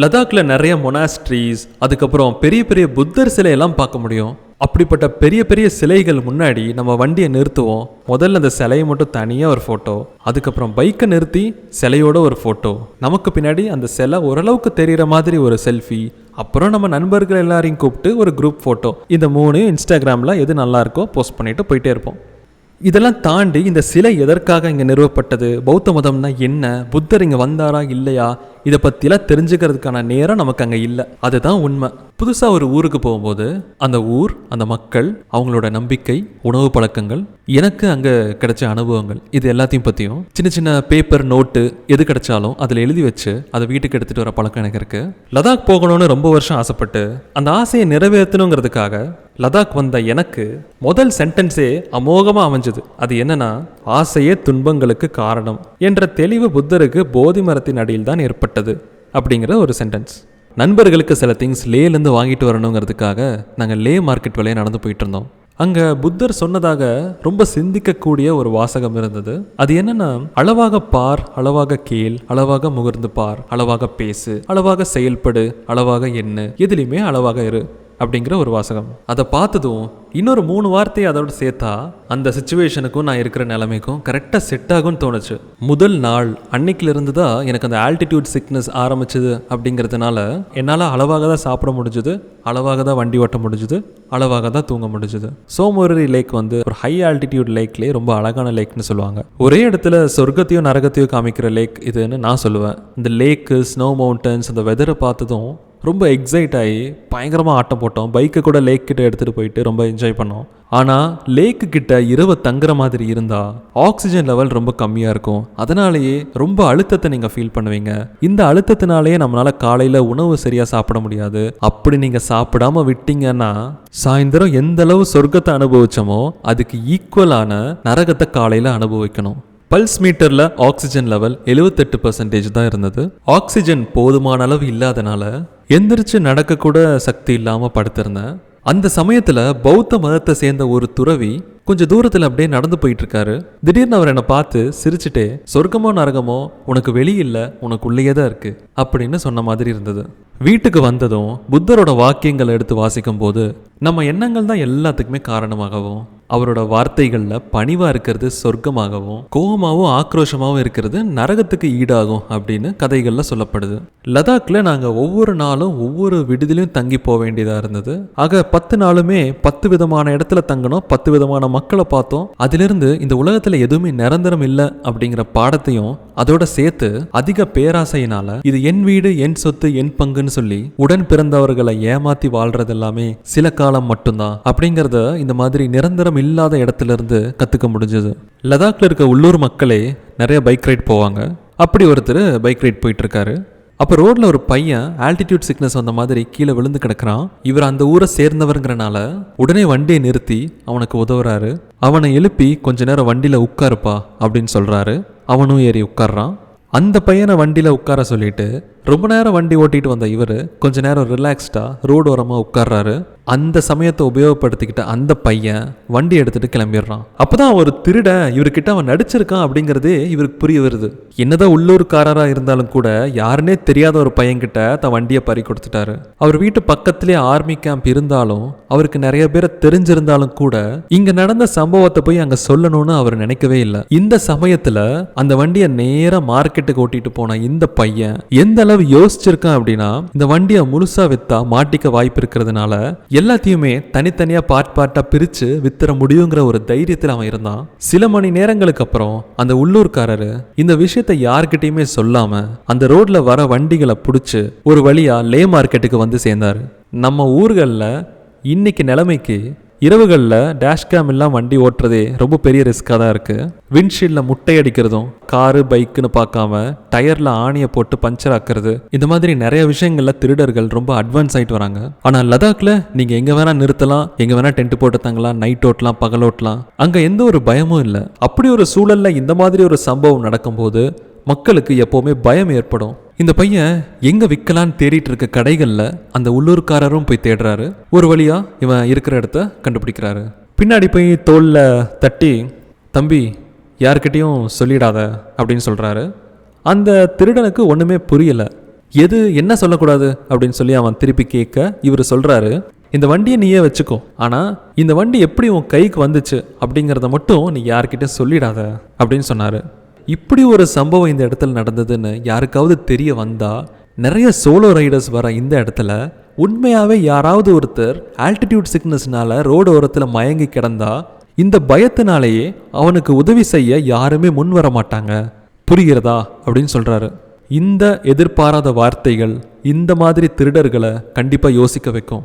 லடாக்ல நிறைய மொனாஸ்ட்ரீஸ் அதுக்கப்புறம் பெரிய பெரிய புத்தர் சிலையெல்லாம் பார்க்க முடியும். அப்படிப்பட்ட பெரிய பெரிய சிலைகள் முன்னாடி நம்ம வண்டியை நிறுத்துவோம். முதல்ல அந்த சிலையை மட்டும் தனியாக ஒரு ஃபோட்டோ அதுக்கப்புறம் பைக்கை நிறுத்தி சிலையோட ஒரு ஃபோட்டோ நமக்கு பின்னாடி அந்த சிலை ஓரளவுக்கு தெரிகிற மாதிரி ஒரு செல்ஃபி அப்புறம் நம்ம நண்பர்கள் எல்லாரையும் கூப்பிட்டு ஒரு குரூப் ஃபோட்டோ இந்த மூணு இன்ஸ்டாகிராமில் எது நல்லா இருக்கோ போஸ்ட் பண்ணிட்டு போயிட்டே இருப்போம். இதெல்லாம் தாண்டி இந்த சிலை எதற்காக இங்கே நிறுவப்பட்டது? பௌத்த மதம்னா என்ன? புத்தர் இங்கே வந்தாரா? இல்லையா? இதை பற்றிலாம் தெரிஞ்சுக்கிறதுக்கான நேரம் நமக்கு அங்கே இல்லை. அதுதான் உண்மை. புதுசாக ஒரு ஊருக்கு போகும்போது அந்த ஊர் அந்த மக்கள் அவங்களோட நம்பிக்கை உணவு பழக்கங்கள் எனக்கு அங்கே கிடைச்ச அனுபவங்கள் இது எல்லாத்தையும் பற்றியும் சின்ன சின்ன பேப்பர் நோட்டு எது கிடைச்சாலும் அதில் எழுதி வச்சு அதை வீட்டுக்கு எடுத்துகிட்டு வர பழக்கம் எனக்கு இருக்கு. லதாக் போகணும்னு ரொம்ப வருஷம் ஆசைப்பட்டு அந்த ஆசையை நிறைவேற்றணுங்கிறதுக்காக லதாக் வந்த எனக்கு முதல் சென்டென்ஸே அமோகமாக அமைஞ்சது. அது என்னன்னா ஆசையே துன்பங்களுக்கு காரணம் என்ற தெளிவு புத்தருக்கு போதி மரத்தின் அடியில் தான் ஏற்பட்டது. அப்படிங்கிற ஒரு சென்டென்ஸ் நண்பர்களுக்கு சில திங்ஸ் லேலேருந்து வாங்கிட்டு வரணுங்கிறதுக்காக நாங்கள் லே மார்க்கெட் வழியாக நடந்து போயிட்டு இருந்தோம் அங்கே புத்தர் சொன்னதாக ரொம்ப சிந்திக்கக்கூடிய ஒரு வாசகம் இருந்தது. அது என்னன்னா அளவாக பார் அளவாக கேள் அளவாக முகர்ந்து பார் அளவாக பேசு அளவாக செயல்படு அளவாக எண்ணு எதுலையுமே அளவாக இரு. அப்படிங்கிற ஒரு வாசகம். அதை பார்த்ததும் இன்னொரு மூணு வார்த்தையை அதோட சேர்த்தா அந்த சுச்சுவேஷனுக்கும் நான் இருக்கிற நிலைமைக்கும் கரெக்டாக செட் ஆகும்னு தோணுச்சு. முதல் நாள் அன்னைக்குல இருந்து தான் எனக்கு அந்த ஆல்டிடியூட் சிக்னஸ் ஆரம்பிச்சது அப்படிங்கிறதுனால என்னால் அளவாக தான் சாப்பிட முடிஞ்சுது அளவாக தான் வண்டி ஓட்ட முடிஞ்சுது அளவாக தான் தூங்க முடிஞ்சுது. சோமோரி லேக் வந்து ஒரு ஹை ஆல்டிடியூட் லேக்லேயே ரொம்ப அழகான லேக்னு சொல்லுவாங்க. ஒரே இடத்துல சொர்க்கத்தையும் நரகத்தையும் காமிக்கிற லேக் இதுன்னு நான் சொல்லுவேன். இந்த லேக்கு ஸ்னோ மவுண்டன்ஸ் அந்த வெதரை பார்த்ததும் ரொம்ப எக்ஸைட் ஆகி பயங்கரமாக ஆட்டம் போட்டோம். பைக்கை கூட லேக் கிட்ட எடுத்துகிட்டு போயிட்டு ரொம்ப என்ஜாய் பண்ணோம். ஆனால் லேக்கு கிட்ட இரவு தங்குற மாதிரி இருந்தால் ஆக்சிஜன் லெவல் ரொம்ப கம்மியாக இருக்கும். அதனாலேயே ரொம்ப அழுத்தத்தை நீங்கள் ஃபீல் பண்ணுவீங்க. இந்த அழுத்தத்தினாலேயே நம்மளால் காலையில் உணவு சரியாக சாப்பிட முடியாது. அப்படி நீங்கள் சாப்பிடாம விட்டீங்கன்னா சாயந்தரம் எந்த அளவு சொர்க்கத்தை அனுபவிச்சோமோ அதுக்கு ஈக்குவலான நரகத்தை காலையில் அனுபவிக்கணும். பல்ஸ் மீட்டரில் ஆக்சிஜன் லெவல் எழுவத்தெட்டு பர்சன்டேஜ் தான் இருந்தது. ஆக்சிஜன் போதுமான அளவு இல்லாதனால எந்திரிச்சு நடக்கக்கூட சக்தி இல்லாமல் படுத்திருந்தேன். அந்த சமயத்தில் பௌத்த மதத்தை சேர்ந்த ஒரு துறவி கொஞ்சம் தூரத்தில் அப்படியே நடந்து போயிட்டு இருக்காரு திடீர்னு அவர் என்னை பார்த்து சிரிச்சுட்டே சொர்க்கமோ நரகமோ உனக்கு வெளியில்லை உனக்குள்ளேயே தான் இருக்கு அப்படின்னு சொன்ன மாதிரி இருந்தது. வீட்டுக்கு வந்ததும் புத்தரோட வாக்கியங்களை எடுத்து வாசிக்கும் போது நம்ம எண்ணங்கள் தான் எல்லாத்துக்குமே காரணமாகவும் அவரோட வார்த்தைகளில் பணிவாக இருக்கிறது சொர்க்கமாகவும் கோபமாகவும் ஆக்ரோஷமாகவும் இருக்கிறது நரகத்துக்கு ஈடாகும் அப்படின்னு கதைகளில் சொல்லப்படுது. லதாக்கில் நாங்கள் ஒவ்வொரு நாளும் ஒவ்வொரு விடுதிலையும் தங்கி போக வேண்டியதாக இருந்தது. ஆக பத்து நாளுமே பத்து விதமான இடத்துல தங்கணும் பத்து விதமான மக்களை பார்த்தோம். அதிலிருந்து இந்த உலகத்தில் எதுவுமே நிரந்தரம் இல்லை அப்படிங்கிற பாடத்தையும் அதோட சேர்த்து அதிக பேராசையினால இது என் வீடு என் சொத்து என் பங்குன்னு சொல்லி உடன் பிறந்தவர்களை ஏமாத்தி வாழ்றது எல்லாமே சில காலம் மட்டும்தான் அப்படிங்கிறத இந்த மாதிரி நிரந்தரம் இல்லாத இடத்துல இருந்து முடிஞ்சது. லடாக்ல இருக்க உள்ளூர் மக்களே நிறைய பைக் ரைட் போவாங்க. அப்படி ஒருத்தர் பைக் ரைட் போயிட்டுருக்காரு. அப்போ ரோட்ல ஒரு பையன் ஆல்டிடியூட் சிக்னஸ் வந்த மாதிரி கீழே விழுந்து கிடக்குறான். இவர் அந்த ஊரை சேர்ந்தவருங்கிறனால உடனே வண்டியை நிறுத்தி அவனுக்கு உதவுறாரு. அவனை எழுப்பி கொஞ்ச நேரம் வண்டியில உட்காருப்பா அப்படின்னு சொல்றாரு. அவனும் ஏறி உட்கார்றான். அந்த பையனை வண்டியில் உட்கார சொல்லிட்டு ரொம்ப நேரம் வண்டி ஓட்டிட்டு வந்த இவர் கொஞ்ச நேரம் ரிலாக்ஸ்டாக ரோடு ஓரமாக உட்கார்றாரு. அந்த சமயத்தை உபயோகப்படுத்திக்கிட்ட அந்த பையன் வண்டி எடுத்துட்டு கிளம்பிடுறான். அப்போதான் ஒரு திருடன் இவர்கிட்ட அவன் நடிச்சிருக்கான் அப்படிங்கிறதே இவருக்கு புரிய வருது. என்னதான் உள்ளூர்காரராக இருந்தாலும் கூட யாருன்னே தெரியாத ஒரு பையன்கிட்ட தன் வண்டியை பறி கொடுத்துட்டாரு. அவர் வீட்டு பக்கத்திலே ஆர்மி கேம்ப் இருந்தாலும் அவருக்கு நிறைய பேரை தெரிஞ்சிருந்தாலும் கூட இங்க நடந்த சம்பவத்தை போய் அங்க சொல்லணும்னு அவர் நினைக்கவே இல்லை. இந்த சமயத்துல அந்த வண்டியை நேராக மார்க்கெட்டுக்கு ஓட்டிட்டு போன இந்த பையன் எந்த அளவு யோசிச்சிருக்கான் அப்படின்னா இந்த வண்டியை முழுசா வித்தா மாட்டிக்க வாய்ப்பு இருக்கிறதுனால எல்லாத்தையுமே தனித்தனியா பார்ட் பார்ட்டா பிரிச்சு வித்துற முடியுங்கிற ஒரு தைரியத்தில் அவன் இருந்தான். சில மணி நேரங்களுக்கு அப்புறம் அந்த உள்ளூர்காரரு இந்த விஷயத்தை யார்கிட்டயுமே சொல்லாம அந்த ரோட்ல வர வண்டிகளை பிடிச்சு ஒரு வழியா லே மார்க்கெட்டுக்கு வந்து சேர்ந்தாரு. நம்ம ஊர்களில் இன்னைக்கு நிலைமைக்கு இரவுகளில் டேஷ்கேம் எல்லாம் வண்டி ஓட்டுறதே ரொம்ப பெரிய ரிஸ்க்காக தான் இருக்குது விண்ட்ஷீல்டில் முட்டை அடிக்கிறதும் காரு பைக்குன்னு பார்க்காம டயரில் ஆணியை போட்டு பஞ்சர் ஆக்குறது இந்த மாதிரி நிறைய விஷயங்களில் திருடர்கள் ரொம்ப அட்வான்ஸ் ஆகிட்டு வராங்க. ஆனால் லடாக்ல நீங்கள் எங்கே வேணால் நிறுத்தலாம் எங்கே வேணால் டென்ட் போட்டு தங்கலாம் நைட் ஓட்டலாம் பகல் ஓட்டலாம் அங்கே எந்த ஒரு பயமும் இல்லை. அப்படி ஒரு சூழலில் இந்த மாதிரி ஒரு சம்பவம் நடக்கும்போது மக்களுக்கு எப்போவுமே பயம் ஏற்படும். இந்த பையன் எங்க விற்கலான்னு தேடிட்டு இருக்க கடைகளில் அந்த உள்ளூர்காரரும் போய் தேடுறாரு. ஒரு வழியா இவன் இருக்கிற இடத்த கண்டுபிடிக்கிறாரு. பின்னாடி போய் தோல்ல தட்டி தம்பி யார்கிட்டயும் சொல்லிடாத அப்படின்னு சொல்றாரு. அந்த திருடனுக்கு ஒண்ணுமே புரியல. எது என்ன சொல்லக்கூடாது? அப்படின்னு சொல்லி அவன் திருப்பி கேட்க இவர் சொல்றாரு இந்த வண்டியை நீயே வச்சுக்கோ. ஆனா இந்த வண்டி எப்படி உன் கைக்கு வந்துச்சு அப்படிங்கிறத மட்டும் நீ யார்கிட்ட சொல்லிடாத அப்படின்னு சொன்னாரு. இப்படி ஒரு சம்பவம் இந்த இடத்துல நடந்ததுன்னு யாருக்காவது தெரிய வந்தால் நிறைய சோலோ ரைடர்ஸ் வர இந்த இடத்துல உண்மையாகவே யாராவது ஒருத்தர் ஆல்டிடியூட் சிக்னஸ்னால ரோடு ஓரத்தில் மயங்கி கிடந்தா இந்த பயத்தினாலேயே அவனுக்கு உதவி செய்ய யாருமே முன் வர மாட்டாங்க. புரிகிறதா? அப்படின்னு சொல்கிறாரு இந்த எதிர்பாராத வார்த்தைகள் இந்த மாதிரி திருடர்களை கண்டிப்பாக யோசிக்க வைக்கும்.